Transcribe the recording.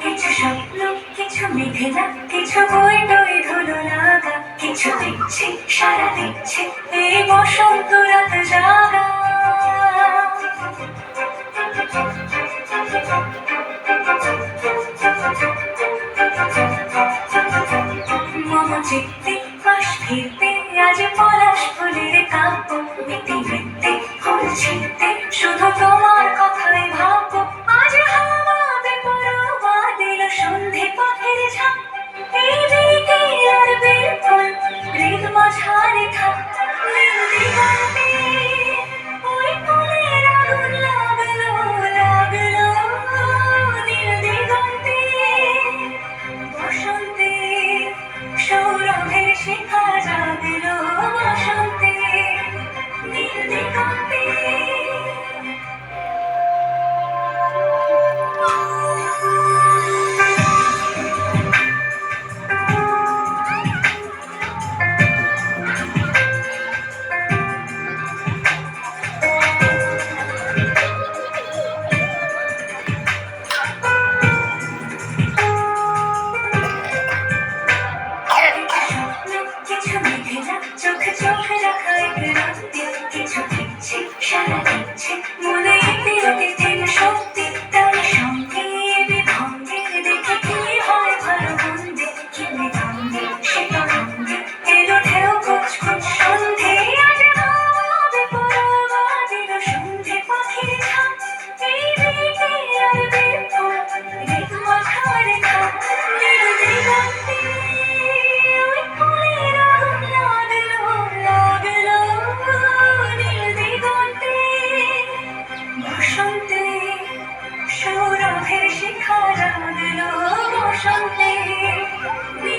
কিছু স্বপ্ন, কিছু বই কিছু দিচ্ছে সারা দিচ্ছে এই বসন্ত রাত মম চিত্তে পাশ ফিরতে আজ পলাশ ফুলের কাব্য 胜利